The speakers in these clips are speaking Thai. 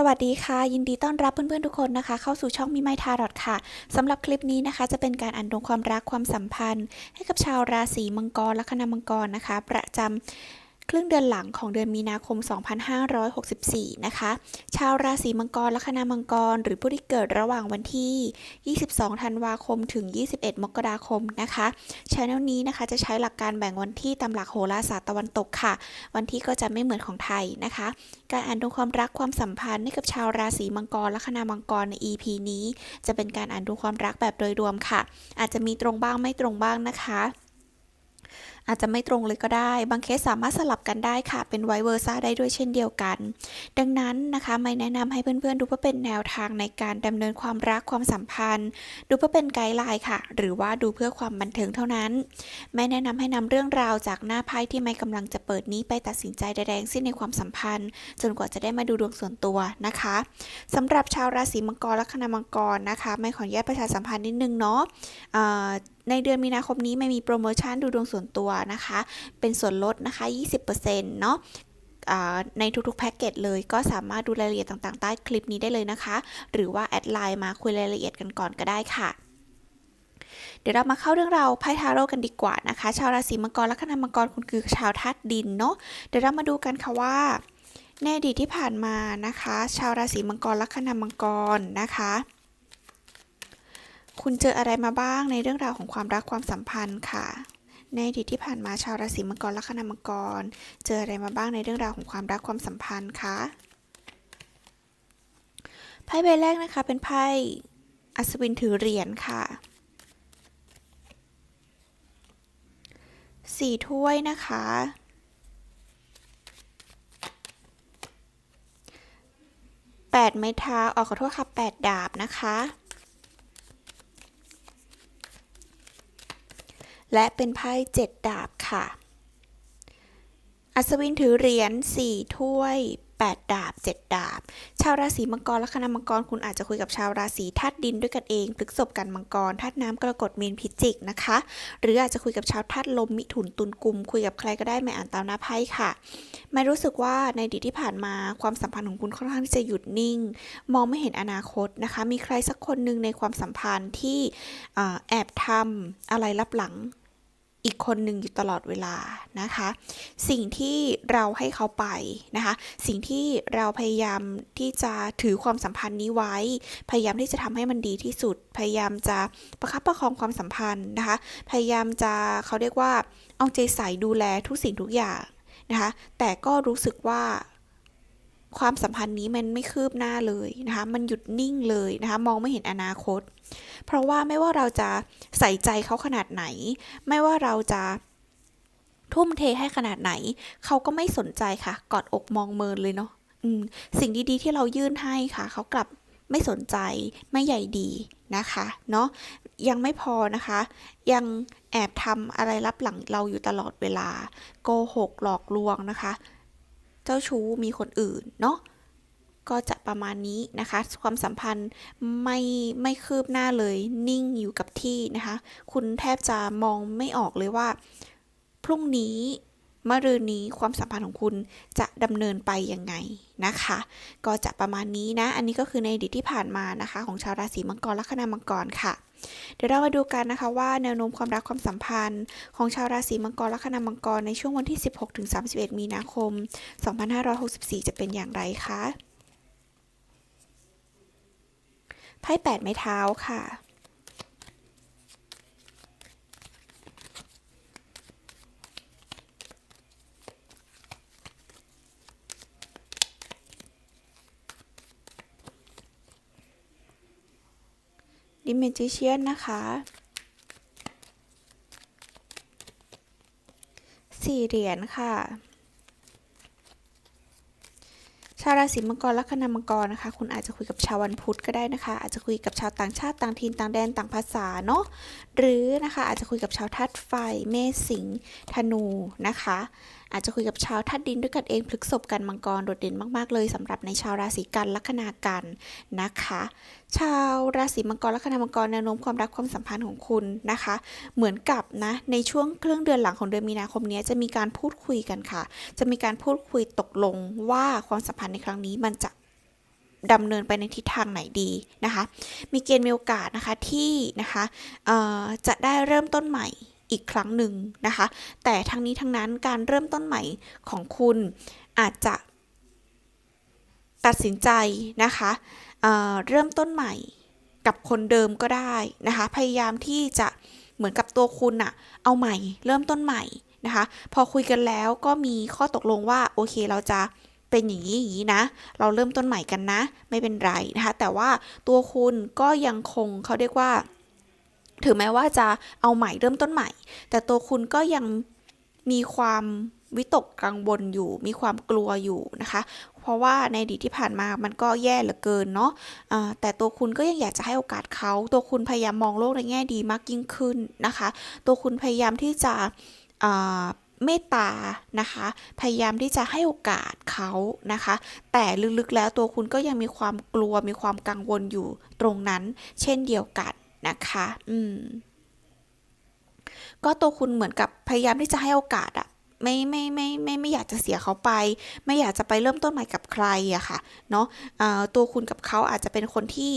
สวัสดีค่ะ ยินดีต้อนรับเพื่อนๆทุกคนนะคะ เข้าสู่ช่องมิไมทารอดค่ะสำหรับคลิปนี้นะคะ จะเป็นการอ่านดวงความรักความสัมพันธ์ ให้กับชาวราศีมังกรและคณะมังกรนะคะ ประจำ ครึ่งเดือนหลังของเดือนมีนาคม 2564 นะคะ ชาวราศีมังกรและคณะมังกร หรือผู้ที่เกิดระหว่างวันที่ 22 ธันวาคมถึง 21 มกราคมนะคะช anel นี้นะคะจะใช้หลักการแบ่งวันที่ตามหลักโหราศาสตร์ตะวันตกค่ะ วันที่ก็จะไม่เหมือนของไทยนะคะ การอ่านดวงความรักความสัมพันธ์ให้กับชาวราศีมังกรและคณะมังกรใน EP นี้ จะเป็นการอ่านดวงความรักแบบโดยรวมค่ะ อาจจะมีตรงบ้างไม่ตรงบ้างนะคะ อาจจะไม่ตรงเลยก็ได้ บางเคสสามารถสลับกันได้ค่ะ เป็นไวเวอร์ซ่าได้ด้วยเช่นเดียวกัน ดังนั้นนะคะไม่แนะนำให้เพื่อนๆ ดูเพื่อเป็นแนวทางในการดำเนินความรักความสัมพันธ์ ดูเพื่อเป็นไกด์ไลน์ค่ะ หรือว่าดูเพื่อความบันเทิงเท่านั้น ไม่แนะนำให้นำเรื่องราวจากหน้าไพ่ที่ไม่กำลังจะเปิดนี้ไปตัดสินใจใดๆทั้งสิ้นในความสัมพันธ์ จนกว่าจะได้มาดูดวงส่วนตัวนะคะสำหรับชาวราศีมังกรและคณะมังกรนะคะ ไม่ขออนุญาตประชาสัมพันธ์นิดนึงเนาะในเดือนมีนาคมนี้ไม่มีโปรโมชั่นดูดวงส่วนตัวนะคะ เป็นส่วนลดนะคะ 20%เนาะอ่าในทุกๆแพ็กเกจเลยก็สามารถดูรายละเอียดต่างๆ ใต้คลิปนี้ได้เลยนะคะ หรือว่าแอดไลน์มาคุยรายละเอียดกันก่อนก็ได้ค่ะเดี๋ยวเรามาเข้าเรื่องราวไพ่ทาโร่กันดีกว่านะคะ ชาวราศีมังกรและคณะมังกรคุณคือชาวธาตุดินเนาะเดี๋ยวเรามาดูกันค่ะว่าในอดีตที่ผ่านมานะคะ ชาวราศีมังกรและคณะมังกรนะคะ คุณเจออะไรมาบ้างในเรื่องราวของความรักความสัมพันธ์ค่ะ ในอดีตที่ผ่านมาชาวราศีมังกรและคณะมังกร เจออะไรมาบ้างในเรื่องราวของความรักความสัมพันธ์คะไพ่ใบแรกนะคะเป็นไพ่อัศวินถือเหรียญค่ะสี่ถ้วยนะคะแปดไม้เท้าออกขอโทษค่ะแปดดาบนะคะ และเป็นไพ่เจ็ดดาบค่ะ อัศวินถือเหรียญสี่ถ้วย 8 ดาบ 7 ดาบ ชาวราศีมังกรและคณะมังกรคุณอาจจะคุยกับชาวราศีธาตุดินด้วยกันเองพฤกษบกันมังกรธาตุน้ำกรกฎมีนพิจิกนะคะ หรืออาจจะคุยกับชาวธาตุลมมิถุนตุลกุม คุยกับใครก็ได้ไม่อ่านตามหน้าไพ่ค่ะไม่รู้สึกว่าในอดีตที่ผ่านมาความสัมพันธ์ของคุณค่อนข้างที่จะหยุดนิ่ง มองไม่เห็นอนาคตนะคะ มีใครสักคนหนึ่งในความสัมพันธ์ที่อแอบทำอะไรลับหลัง อีกคนหนึ่งอยู่ตลอดเวลานะคะ สิ่งที่เราให้เขาไปนะคะ สิ่งที่เราพยายามที่จะถือความสัมพันธ์นี้ไว้ พยายามที่จะทำให้มันดีที่สุด พยายามจะประคับประคองความสัมพันธ์นะคะ พยายามจะเขาเรียกว่าเอาใจใส่ดูแลทุกสิ่งทุกอย่างนะคะ แต่ก็รู้สึกว่า ความสัมพันธ์นี้มันไม่คืบหน้าเลยนะคะ มันหยุดนิ่งเลยนะคะ มองไม่เห็นอนาคต เพราะว่าไม่ว่าเราจะใส่ใจเขาขนาดไหน ไม่ว่าเราจะทุ่มเทให้ขนาดไหน เขาก็ไม่สนใจค่ะ กอดอกมองเมินเลยเนาะสิ่งดีๆที่เรายื่นให้ค่ะ เขากลับไม่สนใจไม่ใหญ่ดีนะคะ เนาะยังไม่พอนะคะ ยังแอบทำอะไรลับหลังเราอยู่ตลอดเวลา โกหกหลอกลวงนะคะ เจ้าชู้มีคนอื่นเนาะก็จะประมาณนี้นะคะ ความสัมพันธ์ไม่ไม่คืบหน้าเลยนิ่งอยู่กับที่นะคะ คุณแทบจะมองไม่ออกเลยว่า พรุ่งนี้ มะรืนนี้ความสัมพันธ์ของคุณจะดำเนินไปยังไงนะคะ ก็จะประมาณนี้นะ อันนี้ก็คือในอดีตที่ผ่านมานะคะ ของชาวราศีมังกรละคณะมังกรค่ะเดี๋ยวเรามาดูกันนะคะว่าแนวโน้มความรักความสัมพันธ์ของชาวราศีมังกรละคณะมังกรในช่วงวันที่ 16-31 มีนาคม 2564 จะเป็นอย่างไรคะไพ่แปดไม้เท้าค่ะ ดิเมจิเชียนนะคะสี่เหรียญค่ะ ชาวราศีมังกรและคณะมังกรนะคะ คุณอาจจะคุยกับชาววันพุธก็ได้นะคะ อาจจะคุยกับชาวต่างชาติต่างถิ่นต่างแดนต่างภาษาเนาะ หรือนะคะอาจจะคุยกับชาวธาตุไฟ เมษสิงห์ธนูนะคะอาจจะคุยกับชาวธาตุดินด้วยกันเองพฤกษบกันมังกรโดดเด่นมากๆเลยสำหรับในชาวราศีกันลัคนากันนะคะ ชาวราศีมังกรละคณะมังกรแนวโน้มความรักความสัมพันธ์ของคุณนะคะ เหมือนกับนะในช่วงครึ่งเดือนหลังของเดือนมีนาคมนี้จะมีการพูดคุยกันค่ะ จะมีการพูดคุยตกลงว่าความสัมพันธ์ในครั้งนี้มันจะดำเนินไปในทิศทางไหนดีนะคะ มีเกณฑ์มีโอกาสนะคะที่นะคะจะได้เริ่มต้นใหม่ อีกครั้งหนึ่งนะคะ แต่ทั้งนี้ทั้งนั้นการเริ่มต้นใหม่ของคุณอาจจะตัดสินใจนะคะเเริ่มต้นใหม่กับคนเดิมก็ได้นะคะ พยายามที่จะเหมือนกับตัวคุณอะเอาใหม่ เริ่มต้นใหม่นะคะ พอคุยกันแล้วก็มีข้อตกลงว่าโอเคเราจะเป็นอย่างนี้อย่างนี้นะ เราเริ่มต้นใหม่กันนะ ไม่เป็นไรนะคะ แต่ว่าตัวคุณก็ยังคงเขาเรียกว่า ถึงแม้ว่าจะเอาใหม่เริ่มต้นใหม่ แต่ตัวคุณก็ยังมีความวิตกกังวลอยู่ มีความกลัวอยู่นะคะ เพราะว่าในอดีตที่ผ่านมามันก็แย่เหลือเกินเนาะะแต่ตัวคุณก็ยังอยากจะให้โอกาสเขา ตัวคุณพยายามมองโลกในแง่ดีมากยิ่งขึ้นนะคะ ตัวคุณพยายามที่จะเมตตานะคะ พยายามที่จะให้โอกาสเขานะคะ แต่ลึกๆแล้วตัวคุณก็ยังมีความกลัว มีความกังวลอยู่ตรงนั้น เช่นเดียวกัน นะคะ อืม ก็ตัวคุณเหมือนกับพยายามที่จะให้โอกาสอะไม่ไม่ไม่ไม่ไม่อยากจะเสียเขาไป ไม่อยากจะไปเริ่มต้นใหม่กับใครอะค่ะ เนาะะตัวคุณกับเขาอาจจะเป็นคนที่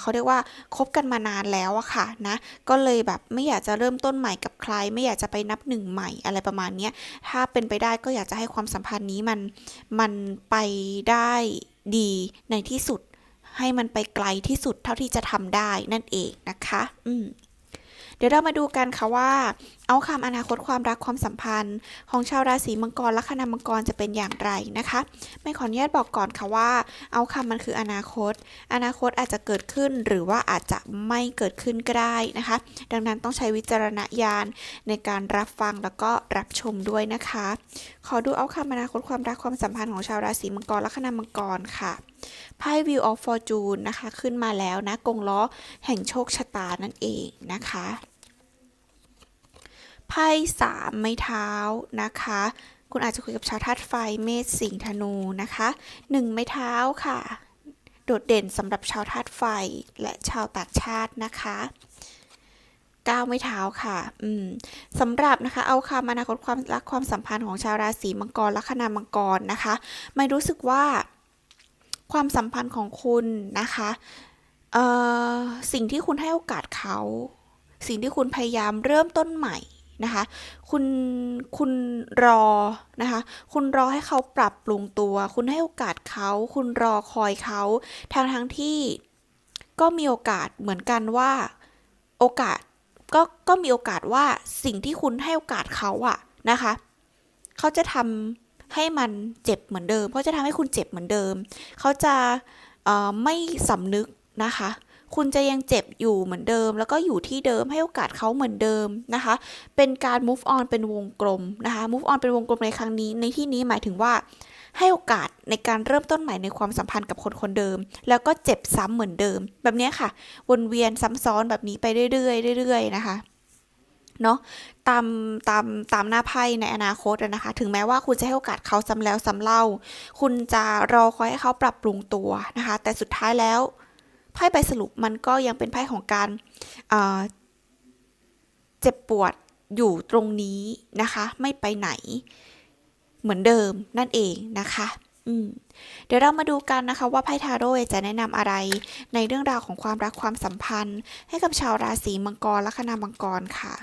เขาเรียกว่าคบกันมานานแล้วอะค่ะนะ ก็เลยแบบไม่อยากจะเริ่มต้นใหม่กับใคร ไม่อยากจะไปนับหนึ่งใหม่อะไรประมาณนี้ถ้าเป็นไปได้ก็อยากจะให้ความสัมพันธ์นี้มันมันไปได้ดีในที่สุด ให้มันไปไกลที่สุดเท่าที่จะทำได้นั่นเองนะคะ อืมดี๋ยวเรามาดูกันค่ะว่า เอาคำอนาคตความรักความสัมพันธ์ ของชาวราศีมังกรและคณะมังกรจะเป็นอย่างไรนะคะ ไม่ขออนุญาตบอกก่อนค่ะว่า เอาคำมันคืออนาคต อนาคตอาจจะเกิดขึ้นหรือว่าอาจจะไม่เกิดขึ้นก็ได้นะคะ ดังนั้นต้องใช้วิจารณญาณในการรับฟังแล้วก็รับชมด้วยนะคะขอดูเอาคำอนาคตความรักความสัมพันธ์ของชาวราศีมังกรและคณะมังกรค่ะไพ่ View of Fortune นะคะ ขึ้นมาแล้วนะ กงล้อแห่งโชคชะตานั่นเองนะคะไพ่สามไม้เท้านะคะ คุณอาจจะคุยกับชาวธาตุไฟเมษสิงห์ธนูนะคะหนึ่งไม้เท้าค่ะ โดดเด่นสำหรับชาวธาตุไฟและชาวต่างชาตินะคะ ก้าวไม่เท้าค่ะ อืมสำหรับนะคะ เอาคำอนาคตความรักความสัมพันธ์ของชาวราศีมังกรละคณามังกรนะคะ ไม่รู้สึกว่าความสัมพันธ์ของคุณนะคะเอ่อสิ่งที่คุณให้โอกาสเขา สิ่งที่คุณพยายามเริ่มต้นใหม่นะคะคุณคุณรอนะคะ คุณรอให้เขาปรับปรุงตัว คุณให้โอกาสเขา คุณรอคอยเขาทางทั้งที่ก็มีโอกาสเหมือนกันว่า โอกาส ก็ก็มีโอกาสว่าสิ่งที่คุณให้โอกาสเขาอะนะคะ เขาจะทำให้มันเจ็บเหมือนเดิมเขาจะทำให้คุณเจ็บเหมือนเดิม เขาจะไม่สำนึกนะคะ คุณจะยังเจ็บอยู่เหมือนเดิม แล้วก็อยู่ที่เดิมให้โอกาสเขาเหมือนเดิมนะคะ เป็นการ move on เป็นวงกลมนะคะ move on เป็นวงกลมในครั้งนี้ ในที่นี้หมายถึงว่า ให้โอกาสในการเริ่มต้นใหม่ในความสัมพันธ์กับคนคนเดิม แล้วก็เจ็บซ้ำเหมือนเดิม แบบนี้ค่ะ วนเวียนซ้ำซ้อนแบบนี้ไปเรื่อยๆเรื่อยๆนะคะเนาะตามตามตามหน้าไพ่ในอนาคตนะคะ ถึงแม้ว่าคุณจะให้โอกาสเขาซ้ำแล้วซ้ำเล่า คุณจะรอคอยให้เขาปรับปรุงตัวนะคะ แต่สุดท้ายแล้วไพ่ใบสรุปมันก็ยังเป็นไพ่ของการเจ็บปวดอยู่ตรงนี้นะคะ ไม่ไปไหน เหมือนเดิมนั่นเองนะคะเดี๋ยวเรามาดูกันนะคะว่าไพ่ทาโร่จะแนะนำอะไรในเรื่องราวของความรักความสัมพันธ์ ให้กับชาวราศีมังกรและคณามังกรค่ะ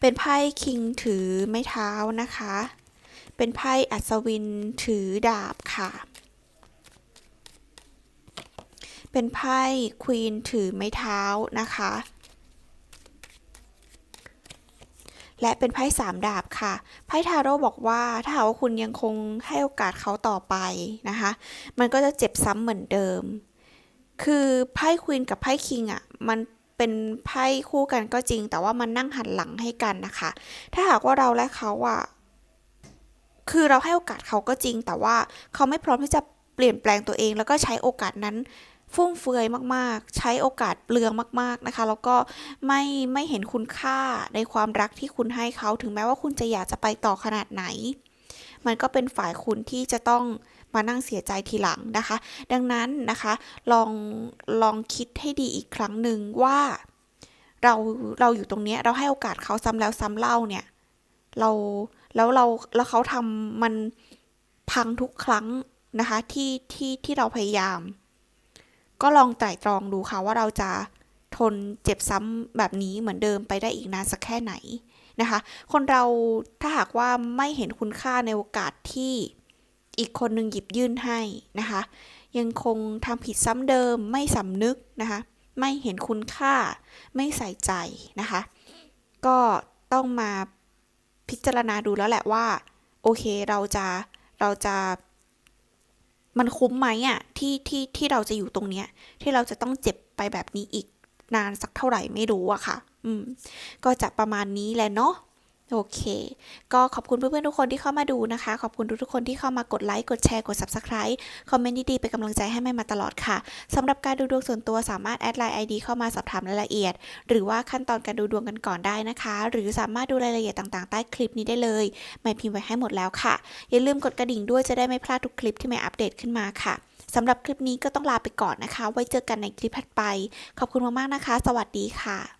เป็นไพ่คิงถือไม้เท้านะคะ เป็นไพ่อัศวินถือดาบค่ะ เป็นไพ่ควีนถือไม้เท้านะคะ และเป็นไพ่สามดาบค่ะ ไพ่ทาโร่บอกว่าถ้าหากว่าคุณยังคงให้โอกาสเขาต่อไปนะคะ มันก็จะเจ็บซ้ำเหมือนเดิม คือไพ่ควีนกับไพ่คิงอะ มันเป็นไพ่คู่กันก็จริง แต่ว่ามันนั่งหันหลังให้กันนะคะ ถ้าหากว่าเราและเขาอะ คือเราให้โอกาสเขาก็จริง แต่ว่าเขาไม่พร้อมที่จะเปลี่ยนแปลงตัวเอง แล้วก็ใช้โอกาสนั้น ฟุ่มเฟือยมากๆ ใช้โอกาสเปลืองมาก ๆนะคะ แล้วก็ไม่ไม่เห็นคุณค่าในความรักที่คุณให้เขาถึงแม้ว่าคุณจะอยากจะไปต่อขนาดไหน มันก็เป็นฝ่ายคุณที่จะต้องมานั่งเสียใจทีหลังนะคะ ดังนั้นนะคะลองลองคิดให้ดีอีกครั้งหนึ่งว่าเราเราอยู่ตรงนี้เราให้โอกาสเขาซ้ำแล้วซ้ำเล่าเนี่ยเราแล้วเราแล้วเขาทำมันพังทุกครั้งนะคะที่ที่ที่เราพยายาม ก็ลองไตร่ตรองดูค่ะว่าเราจะทนเจ็บซ้ำแบบนี้เหมือนเดิมไปได้อีกนานสักแค่ไหนนะคะ คนเราถ้าหากว่าไม่เห็นคุณค่าในโอกาสที่อีกคนหนึ่งหยิบยื่นให้นะคะ ยังคงทำผิดซ้ำเดิมไม่สำนึกนะคะ ไม่เห็นคุณค่าไม่ใส่ใจนะคะ ก็ต้องมาพิจารณาดูแล้วแหละว่า โอเคเราจะเราจะ มันคุ้มไหมอะที่ที่ที่เราจะอยู่ตรงเนี้ย ที่เราจะต้องเจ็บไปแบบนี้อีกนานสักเท่าไหร่ไม่รู้อะค่ะ อืม ก็จะประมาณนี้แหละเนาะ โอเค ก็ขอบคุณเพื่อนๆทุกคนที่เข้ามาดูนะคะ ขอบคุณทุกๆคนที่เข้ามากดไลค์ กดแชร์ กด Subscribe คอมเมนต์ดีๆ เป็นกำลังใจให้แม่มาตลอดค่ะ สำหรับการดูดวงส่วนตัวสามารถแอดไลน์ ID เข้ามาสอบถามรายละเอียด หรือว่าขั้นตอนการดูดวงกันก่อนได้นะคะ หรือสามารถดูรายละเอียดต่างๆ ใต้คลิปนี้ได้เลย ไม่พิมพ์ไว้ให้หมดแล้วค่ะ อย่าลืมกดกระดิ่งด้วยจะได้ไม่พลาดทุกคลิปที่แม่อัปเดตขึ้นมาค่ะสำหรับคลิปนี้ก็ต้องลาไปก่อนนะคะ ไว้เจอกันในคลิปถัดไป ขอบคุณมากๆนะคะ สวัสดีค่ะ